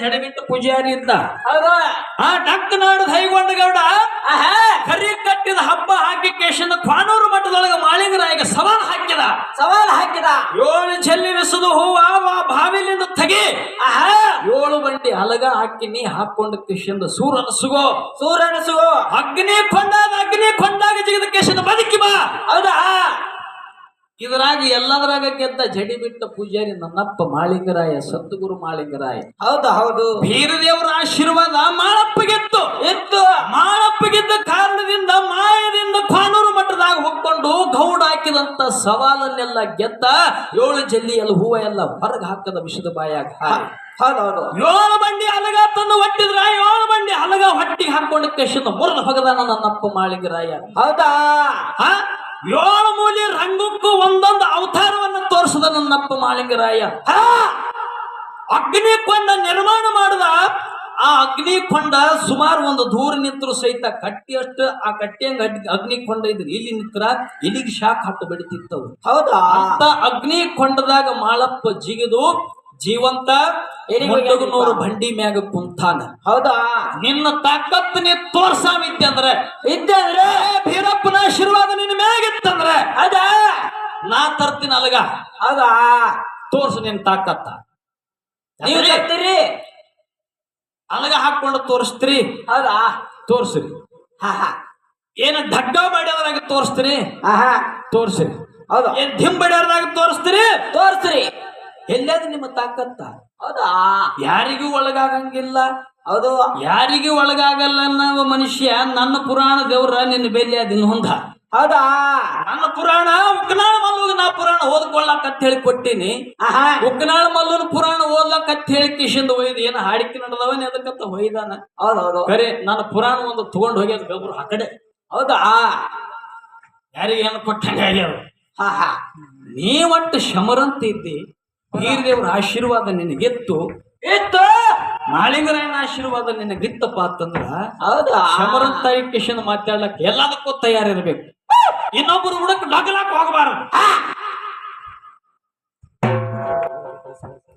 ಜಡಬಿಟ್ಟು ಪೂಜಾರಿ ಇದ್ದ. ಹೌದು. ಆ ಡಕ್ಕನಾಡು ಹೈಗೊಂಡ ಗೌಡ ಕರಿ ಕಟ್ಟಿದ ಹಬ್ಬ ಹಾಕಿ ಕೇಶನ ಕ್ವಾನೂರು ಮಠದೊಳಗೆ ಮಾಳಿಂಗರಾಯಗೆ ಸವಾಲ್ ಹಾಕಿದ. ಸವಾಲ್ ಹಾಕಿದ. ಏಳು ಚೆಲ್ಲಿರಿಸುದು ಹೂವ ಬಾವಿಲಿಂದ ತೆಗಿ. ಏಳು ಬಂಡಿ ಅಲಗ ಹಾಕಿ ನೀ ಹಾಕೊಂಡು ಕೇಶಂದ ಸೂರನಸುಗೋ ಸುಗೋ ಸೂರ್ಯನಸುಗೋ ಅಗ್ನಿ ಕೊಂಡಾಗ ಅಗ್ನಿ ಕೊಂಡಾಗ ಜಿಗಿದ ಕೇಶನ ಬದುಕಿ ಬಾ. ಹೌದಾ. ಇದರಾಗ ಎಲ್ಲದರಾಗ ಗೆದ್ದ ಜಡಿ ಬಿಟ್ಟ ಪೂಜಾರಿ ನನ್ನಪ್ಪ ಮಾಳಿಂಗರಾಯ ಸದ್ಗುರು ಮಾಳಿಂಗರಾಯ. ಹೌದು ಹೌದು. ಬೀರದೇವರ ಆಶೀರ್ವಾದ ಮಾಳಪ್ಪಗೆತ್ತು. ಮಾಳಪ್ಪ ಗೆದ್ದ ಕಾರಣದಿಂದ ಮಾಯದಿಂದ ಕಾನೂರು ಮಟ್ಟದಾಗ ಹೋಗ್ಕೊಂಡು ಗೌಡ ಹಾಕಿದಂತ ಸವಾಲನ್ನೆಲ್ಲ ಗೆದ್ದ ಏಳು ಜಲ್ಲಿಯಲ್ಲಿ ಹೂವ ಎಲ್ಲ ಹೊರಗೆ ಹಾಕದ ವಿಷದ ಬಾಯಾಗ. ಏಳು ಬಂಡಿ ಅಲಗ ತಂದು ಹೊಟ್ಟಿದ್ರ ಏಳು ಬಂಡಿ ಅಲಗ ಹೊಟ್ಟಿಗೆ ಹಾಕೊಂಡು ಕೃಷ್ಣ ಮುರಿದ ಹೊಗದಾನ ನನ್ನಪ್ಪ ಮಾಳಿಂಗರಾಯ. ಹೌದಾ? ಏಳು ಮೂಲಿ ರಂಗಕ್ಕೂ ಒಂದೊಂದು ಅವತಾರವನ್ನು ತೋರಿಸದ ನನ್ನಪ್ಪ ಮಾಲಿಂಗರಾಯ. ಆ! ಅಗ್ನಿ ಕೊಂಡ ನಿರ್ಮಾಣ ಮಾಡಿದ ಆ ಅಗ್ನಿ ಕೊಂಡ ಸುಮಾರು ಒಂದು ದೂರ ನಿಂತರು ಸಹಿತ ಕಟ್ಟಿಯಷ್ಟು ಆ ಕಟ್ಟಿಯಂಗ ಅಗ್ನಿ ಕೊಂಡ ಇದ್ರು ಇಲ್ಲಿ ನಿಂತರ ಇಲ್ಲಿಗೆ ಶಾಖ ಹಟ್ಟು ಬೆಳಿತಿತ್ತವು. ಹೌದಾ? ಅಂತ ಅಗ್ನಿ ಕೊಂಡದಾಗ ಮಾಳಪ್ಪ ಜಿಗಿದು ಜೀವಂತ ನೂರು ಬಂಡಿ ಮ್ಯಾಗ ಕುಂತಾನ. ಹೌದಾ? ನಿನ್ನ ತಾಕತ್ತು ನೀ ತೋರ್ಸಾಮಿದ್ದೆ ಅಂದ್ರೆ? ಇದ್ದಂದ್ರೆ ಏ ಭೀರಪ್ಪನ ನಾ ತರ್ತೀನಿ ಅಲಗ. ಅದ ತೋರ್ಸು ನಿನ್ ತಾಕತ್ತ. ನೀವು ತರ್ತೀರಿ? ಅಲಗ ಹಾಕೊಂಡು ತೋರಿಸ್ತೀರಿ. ಅದ ತೋರ್ಸ್ರಿ. ಹಾ ಏನ ಢಗ್ಗ ಬಡಿಯೋದ್ರಾಗ ತೋರಿಸ್ತೀರಿ? ಆಹಾ ತೋರ್ಸ್ರಿ. ಅದ ಏನ್ ದಿಂಬಡ್ಯಾರ್ದಾಗ ತೋರಿಸ್ತೀರಿ? ತೋರ್ಸ್ರಿ. ಎಲ್ಲದ ನಿಮ್ಮ ತಾಕತ್ತ? ಹೌದಾ? ಯಾರಿಗೂ ಒಳಗಾಗಂಗಿಲ್ಲ. ಅದು ಯಾರಿಗೂ ಒಳಗಾಗಲ್ಲ ಅನ್ನೋ ಮನುಷ್ಯ ನನ್ನ ಪುರಾಣ ದೇವ್ರ ನಿನ್ನ ಬೆಲೆ ಅದಿನ ಹೊಂದ? ಹೌದಾ ನನ್ನ ಪುರಾಣ ಮಲ್ಲುಗ ಓದ್ಕೊಳ್ಳಕ್ ಅಂತ ಹೇಳಿ ಕೊಟ್ಟಿನಿ. ಆಹಾ. ಉಕ್ಕನಾಳ ಮಲ್ಲನ ಪುರಾಣ ಓದ್ಲಕ್ಕಂತ ಹೇಳಿ ಕಿಶಿಂದ ಒಯ್ದ ಏನ ಹಾಡಿಕೆ ನಡೆದವನ್ ಎದಕ್ಕಂತ ಒಯ್ದಾನ. ಹೌದು ಹೌದು ಕರೆ ನನ್ನ ಪುರಾಣ ಒಂದು ತಗೊಂಡ್ ಹೋಗ್ಯದ ಗಬ್ರು ಆ ಕಡೆ ಹೌದಾ? ಯಾರಿಗೆ ಏನು ಕೊಟ್ಟಂಗೆ ಆಗ್ಯಾವ ಹಾ ಹಾ. ನೀ ಒಟ್ಟು ಶಮರಂತ ಇದ್ದಿ ಬೀರದೇವ್ರ ಆಶೀರ್ವಾದ ನಿನಗೆತ್ತು. ಇತ್ತು. ಮಾಳಿಂಗರಾಯನ ಆಶೀರ್ವಾದ ನಿನಗಿತ್ತಪ್ಪ ಅಂತಂದ್ರ ಹೌದಾ? ಶಮರಂತ ಕಿಶನ್ ಮಾತಾಡ್ಲಕ್ ಎಲ್ಲದಕ್ಕೂ ತಯಾರಿರ್ಬೇಕು. ಇನ್ನೊಬ್ರು ಹುಡುಕ್ ಡಗಲಾಕ್ ಹೋಗಬಾರದು. Thank you.